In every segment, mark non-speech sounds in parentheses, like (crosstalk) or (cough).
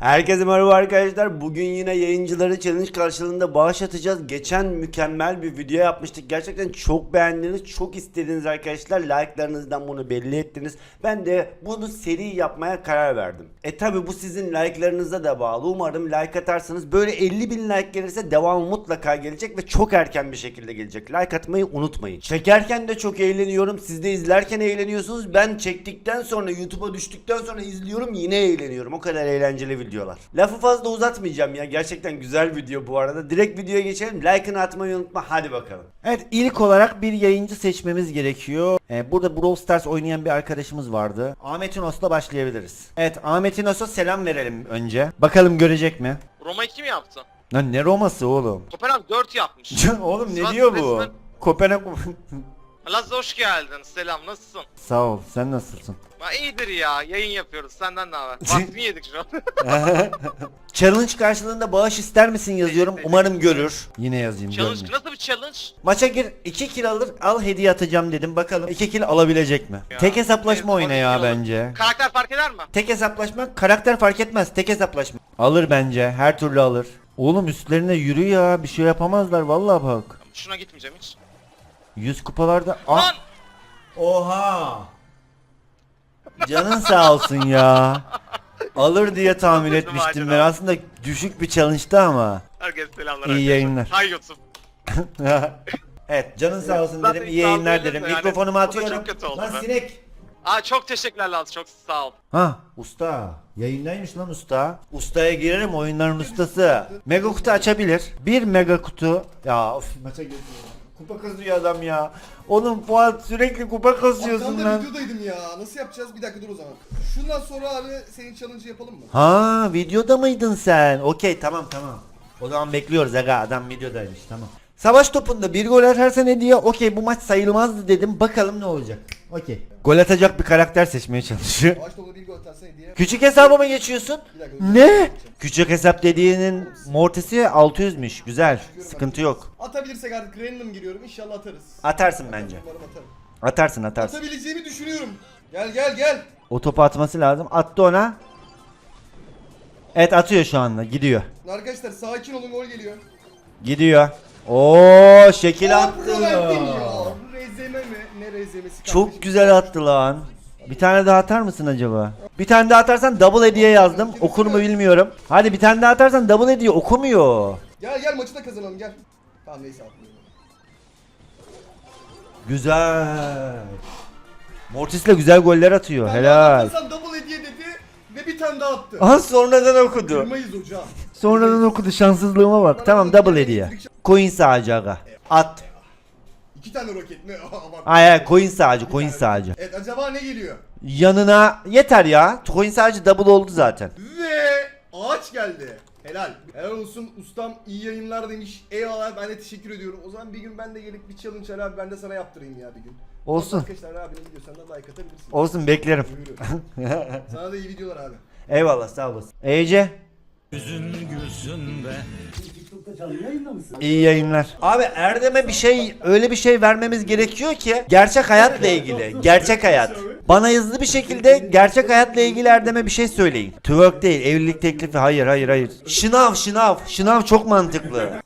Herkese merhaba arkadaşlar. Bugün yine yayıncıları challenge karşılığında bağış atacağız. Geçen mükemmel bir video yapmıştık. Gerçekten çok beğendiniz, çok istediniz arkadaşlar. Like'larınızdan bunu belli ettiniz. Ben de bunu seri yapmaya karar verdim. E tabi bu sizin like'larınıza da bağlı. Umarım like atarsanız böyle 50 bin like gelirse devamı mutlaka gelecek ve çok erken bir şekilde gelecek. Like atmayı unutmayın. Çekerken de çok eğleniyorum. Siz de izlerken eğleniyorsunuz. Ben çektikten sonra YouTube'a düştükten sonra izliyorum yine eğleniyorum. O kadar eğlenceli videolar. Lafı fazla uzatmayacağım ya. Gerçekten güzel video bu arada. Direkt videoya geçelim. Like'ını atmayı unutma. Hadi bakalım. Evet ilk olarak bir yayıncı seçmemiz gerekiyor. Ee, burada Brawl Stars oynayan bir arkadaşımız vardı. Ahmet Ünos'la başlayabiliriz. Evet Ahmet Ünos'a selam verelim önce. Bakalım görecek mi? Roma 2 mi yaptı? Lan ne Roma'sı oğlum? Kopenhag 4 yapmış. (laughs) oğlum ne Sivas diyor bu? resmen- Kopenhag Lazlı hoş geldin. Selam nasılsın? Sağ ol sen nasılsın? Ha, iyidir ya. Yayın yapıyoruz. Senden ne haber? (laughs) Vaktini yedik şu an. (laughs) Challenge karşılığında bağış ister misin yazıyorum. Umarım görür. Yine yazayım challenge görmüyor. nasıl bir challenge? Maça gir 2 kill alır al hediye atacağım dedim bakalım 2 kill alabilecek mi? Ya, Tek hesaplaşma evet, oyna ya alır. bence. Karakter fark eder mi? Tek hesaplaşma karakter fark etmez tek hesaplaşma. Alır bence her türlü alır. Oğlum üstlerine yürü ya bir şey yapamazlar vallahi bak. Şuna gitmeyeceğim hiç. 100 kupalarda ah. Lan! Oha. Canın sağ olsun ya. Alır diye tahmin etmiştim ben. Aslında düşük bir challenge'dı ama. Herkese selamlar. İyi arkadaşlar. yayınlar. Hay YouTube. (laughs) evet canın sağ olsun Zaten dedim. İyi yayınlar saldırıyla dedim. yani. Mikrofonumu da atıyorum. çok kötü oldu Lan be. sinek. Aa çok teşekkürler Lazlı. Çok sağ ol. Ha usta. Yayındaymış lan usta. Ustaya girerim oyunların ustası. Mega kutu açabilir. Bir mega kutu. Ya of maça girdi ya. Kupa kazıyor adam ya. Oğlum Fuat sürekli kupa kazıyorsun Arkanda lan. videodaydım ya. Nasıl yapacağız? Bir dakika dur o zaman. Şundan sonra abi senin challenge yapalım mı? Ha videoda mıydın sen? Okey tamam tamam. O zaman bekliyoruz aga adam videodaymış tamam. Savaş topunda bir gol atarsan hediye okey bu maç sayılmazdı dedim bakalım ne olacak. Okey. Gol atacak bir karakter seçmeye çalışıyor. Dolu bir gol. Küçük hesabıma geçiyorsun. Bir dakika, dur. Ne? Küçük hesap dediğinin mortisi 600'müş. Güzel. Sıkıntı yok. Atabilirsek artık random giriyorum. İnşallah atarız. Atarsın bence. Umarım atarım. Atarsın atarsın. Atabileceğimi düşünüyorum. Gel gel gel. O topu atması lazım. Attı ona. Evet atıyor şu anda. Gidiyor. Arkadaşlar sakin olun gol geliyor. Gidiyor. Oo şekil attı. Ya. Rezeme mi? Ne rezemesi Çok güzel attı lan. Bir tane daha atar mısın acaba? Bir tane daha atarsan double hediye yazdım. Okur mu bilmiyorum. Hadi bir tane daha atarsan double hediye okumuyor. Gel gel maçı da kazanalım gel. Tamam neyse atmıyorum. Güzel. Mortis'le güzel goller atıyor. Helal. atarsan double hediye dedi ve bir tane daha attı. Aha sonradan okudu. Kırmayız hocam. Sonradan okudu şanssızlığıma bak. Tamam double hediye. Coin sağcı aga. At. İki tane roket mi? (laughs) Hayır hayır coin sağcı coin sağcı. Evet acaba ne geliyor? Yanına yeter ya. Coin sağcı double oldu zaten. Ve ağaç geldi. Helal. Helal olsun ustam iyi yayınlar demiş. Eyvallah ben de teşekkür ediyorum. O zaman bir gün ben de gelip bir challenge al abi ben de sana yaptırayım ya bir gün. Olsun. Arkadaşlar abinin videosuna like atabilirsin. Olsun beklerim. Buyurun. (laughs) sana da iyi videolar abi. Eyvallah sağ olasın. Ece. İyi yayınlar. Abi Erdem'e bir şey öyle bir şey vermemiz gerekiyor ki gerçek hayatla ilgili. (laughs) Gerçek hayat. Bana hızlı bir şekilde gerçek hayatla ilgili Erdem'e bir şey söyleyin. Twerk değil, evlilik teklifi. Hayır, hayır, hayır. Şınav, şınav. Şınav çok mantıklı. (laughs)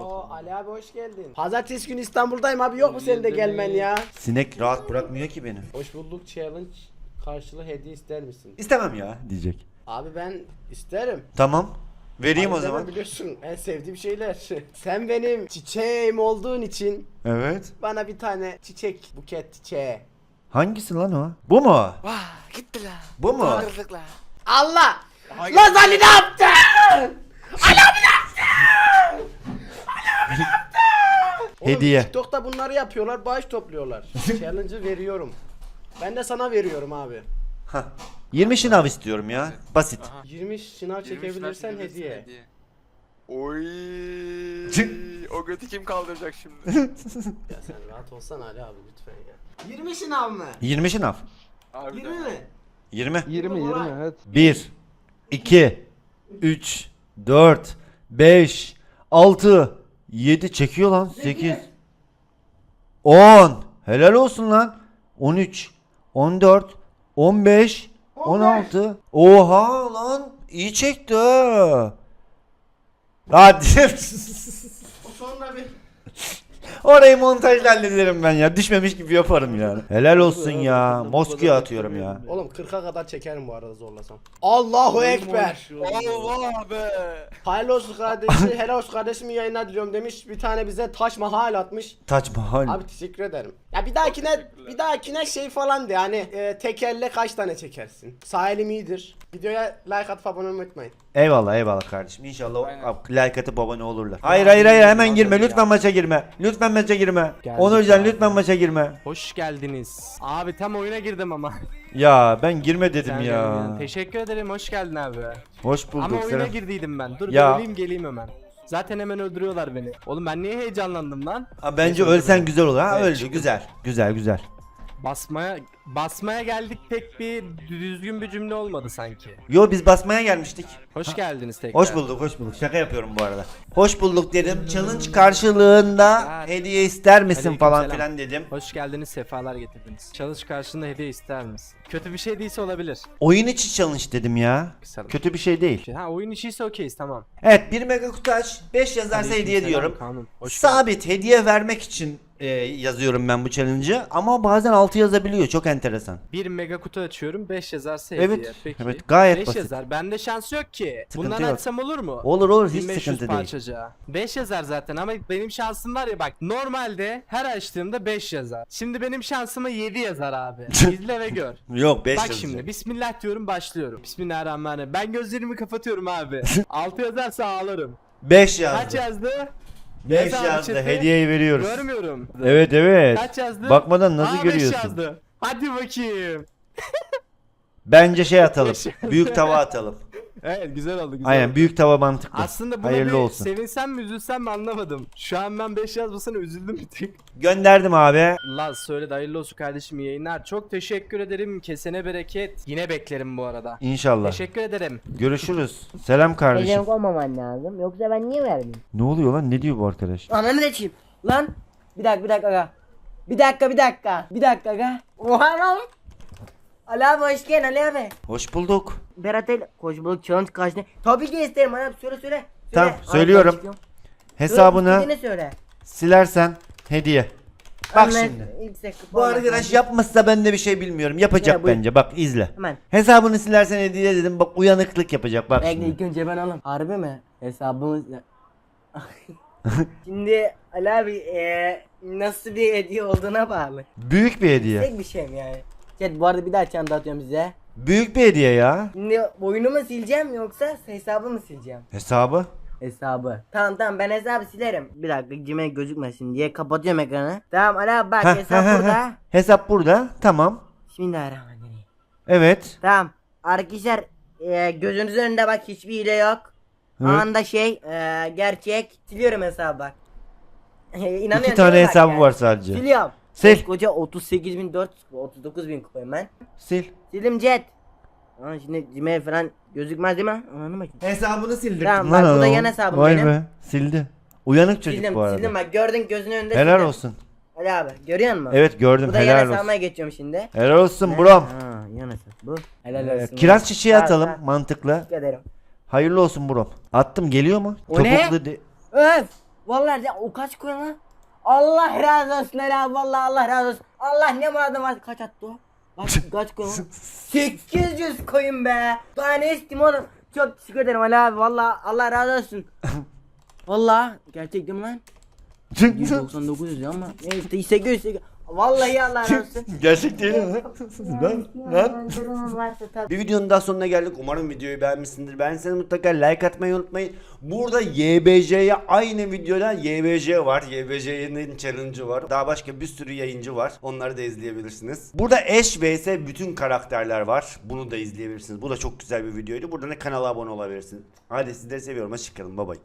Oo Ali abi hoş geldin. Pazartesi günü İstanbul'dayım abi yok mu senin de gelmen ya? Sinek rahat bırakmıyor ki beni. Hoş bulduk challenge karşılığı hediye ister misin? İstemem ya diyecek. Abi ben isterim. Tamam. Vereyim o zaman. Biliyorsun en sevdiğim şeyler. (laughs) Sen benim çiçeğim olduğun için Evet. bana bir tane çiçek buket çiçeği. Hangisi lan o? Bu mu? Vah gitti la. Bu mu? Kırdık la. Allah! Lan Ali ne yaptın? Oğlum, Hediye. TikTok'ta bunları yapıyorlar, bağış topluyorlar. (laughs) Challenge'ı veriyorum. Ben de sana veriyorum abi. Hah. 20 şınav istiyorum ya. Basit. 20 şınav çekebilirsen hediye. Oy. o götü kim kaldıracak şimdi? (laughs) Ya sen rahat olsan Ali abi lütfen ya. 20 şınav mı? 20 şınav. 20 mi? 20. 20 20 evet. 1 2 3 4 5 6 7 çekiyor lan 8 10 Helal olsun lan 13 14 15 16 Oha lan iyi çekti ha. Hadi. Sonra bir Orayı montajla hallederim ben ya. Düşmemiş gibi yaparım yani. Helal olsun ya. Moskya atıyorum ya. Oğlum 40'a kadar çekerim bu arada zorlasam. Allahu Ekber. Allah be. Hayırlı olsun kardeşim, helal olsun kardeşim yayınlar diliyorum demiş. Bir tane bize taş mahal atmış. Taç Mahal. Abi teşekkür ederim. Ya bir dahakine bir dahakine şey falan de yani e, tekerle kaç tane çekersin? Sahilim iyidir. Videoya like atıp abone olmayı unutmayın. Eyvallah eyvallah kardeşim. İnşallah o like atıp abone olurlar. Hayır hayır hayır hemen girme. Lütfen maça girme. Lütfen maça girme. Geldik Onurcan abi. lütfen maça girme. Hoş geldiniz. Abi tam oyuna girdim ama. (laughs) Ya ben girme dedim ya. Teşekkür ederim. Hoş geldin abi. Hoş bulduk. ama oyuna selam. girdiydim ben. Dur Ya. bir öleyim geleyim hemen. Zaten hemen öldürüyorlar beni. Oğlum ben niye heyecanlandım lan? Ha, bence ölsen güzel olur. Ha Evet, öldü güzel. Güzel güzel. Basmaya basmaya geldik pek bir düzgün bir cümle olmadı sanki. Yo biz basmaya gelmiştik. Hoş geldiniz tekrar. Hoş bulduk, hoş bulduk. Şaka yapıyorum bu arada. Hoş bulduk dedim. Challenge karşılığında Evet. hediye ister misin falan filan dedim. Hoş geldiniz, sefalar getirdiniz. Çalış karşında hediye ister misin? Kötü bir şey değilse olabilir. Oyun içi challenge dedim ya. Güzel. Kötü bir şey değil. Ha oyun içiyse okeyiz tamam. Evet bir mega kutu aç. 5 yazarsa hediye Aleykümselam diyorum. Kanun. Hoş geldin. Sabit hediye vermek için e, yazıyorum ben bu challenge'ı. Ama bazen 6 yazabiliyor. Çok enteresan. Bir mega kutu açıyorum 5 yazarsa hediye. Evet, Peki. evet, gayet Beş basit. yazar. Bende şans yok ki. Sıkıntı Bundan yok. açsam olur mu? Olur olur hiç 1500 sıkıntı değil. parçacığa. 5 yazar zaten ama benim şansım var ya bak normalde her açtığımda 5 yazar. Şimdi benim şansıma 7 yazar abi. (laughs) İzle ve gör. Yok 5 Bak şimdi bismillah diyorum başlıyorum. Bismillahirrahmanirrahim. Ben gözlerimi kapatıyorum abi. (laughs) 6 yazarsa ağlarım. 5 Kaç yazdı. Yazdı? 5 Yazdı chat'e. Hediyeyi veriyoruz. Görmüyorum. Evet evet. Kaç yazdı? Bakmadan nasıl Aa, beş görüyorsun? yazdı. Hadi bakayım. Bence şey atalım. (laughs) Beş yazdı. büyük tava atalım. Evet güzel oldu güzel Aynen oldu. büyük tava mantıklı. Aslında buna Hayırlı bir olsun. sevinsem mi üzülsem mi anlamadım. Şu an ben 5 yazmasına üzüldüm bir tık. Gönderdim abi. Laz söyle hayırlı olsun kardeşim iyi yayınlar. Çok teşekkür ederim. Kesene bereket. Yine beklerim bu arada. İnşallah. Teşekkür ederim. Görüşürüz. Selam kardeşim. Heyecan olmaman lazım. Yoksa ben niye vermeyeyim? Ne oluyor lan? Ne diyor bu arkadaş? Ananı da çip. Lan. Bir dakika bir dakika aga. Bir dakika bir dakika. Bir dakika aga. Oha lan. Ali abi hoş geldin Ali abi. Hoş bulduk. Berat El koş bulduk challenge kaçtı. Tabii ki isterim Ali abi söyle söyle. söyle. Tamam, Abi, söylüyorum. ben çıkıyorum. Hesabını Söyle, istediğini söyle. silersen hediye. Bak Anne, şimdi. ilk sek- Bu arkadaş yapmazsa ben de bir şey bilmiyorum. Yapacak Ya, buyur. bence. Bak izle. Hemen. Hesabını silersen hediye dedim. Bak uyanıklık yapacak. Bak Bekle şimdi. ilk önce ben alayım. Harbi mi? Hesabımız... (laughs) Şimdi Ali abi eee, nasıl bir hediye olduğuna bağlı. Büyük bir hediye. Tek bir şey mi yani? Chat bu arada bir daha çanta atıyorum size. Büyük bir hediye ya. Şimdi oyunu mu sileceğim yoksa hesabı mı sileceğim? Hesabı. Hesabı. Tamam tamam ben hesabı silerim. Bir dakika cime gözükmesin diye kapatıyorum ekranı. Tamam Ali abi bak Heh, hesap heh, heh, burada. heh. Hesap burada. Tamam. Bismillahirrahmanirrahim. Evet. Tamam. Arkadaşlar e, gözünüzün önünde bak hiçbir hile yok. Evet. Anında şey e, gerçek. Siliyorum hesabı bak. (laughs) İnanıyorum İki tane hesabı var sadece. Siliyorum. Sil. Koca 38.400 39.000 kupayım ben. Sil. Sildim Jet. Aa, şimdi cime falan gözükmez değil mi? Anladın mı? Hesabını sildik. Tamam, bak bu da yan hesabım Vay benim. be. Sildi. Uyanık çocuk sildim bu arada. sildim bak gördün gözünün önünde Helal sildim. olsun. Ali abi görüyor musun? Evet gördüm. Bu da yan Helal olsun. hesabıma geçiyorum şimdi. Helal olsun brom. Ha, yan hesap bu. Helal Ee, olsun. kiraz çiçeği Ha, atalım. ha, Mantıklı. Teşekkür ederim. Hayırlı olsun brom. Attım geliyor mu? O ne? De- Öf! Vallahi ya o kaç koyun lan? Allah razı olsun abi vallahi Allah razı olsun. Allah ne muradım var kaç attı o? Kaç, kaç koyun lan? 800 koyun be. Daha ne isteyeyim oğlum? Çok teşekkür ederim Ali abi vallahi Allah razı olsun. (laughs) Vallahi gerçek değil mi lan? 199 yazıyor ama neyse 800 800. Vallahi Allah razı olsun. (laughs) Gerçek değil mi? Lan, lan. Bir videonun daha sonuna geldik. Umarım videoyu beğenmişsinizdir. Beğendiyseniz mutlaka like atmayı unutmayın. Burada YBJ'ye aynı videoda YBJ var. YBJ'nin challenge'ı var. Daha başka bir sürü yayıncı var. Onları da izleyebilirsiniz. Burada Ash vs bütün karakterler var. Bunu da izleyebilirsiniz. Bu da çok güzel bir videoydu. Buradan da kanala abone olabilirsiniz. Hadi sizleri seviyorum. Hoşçakalın. Bye bye.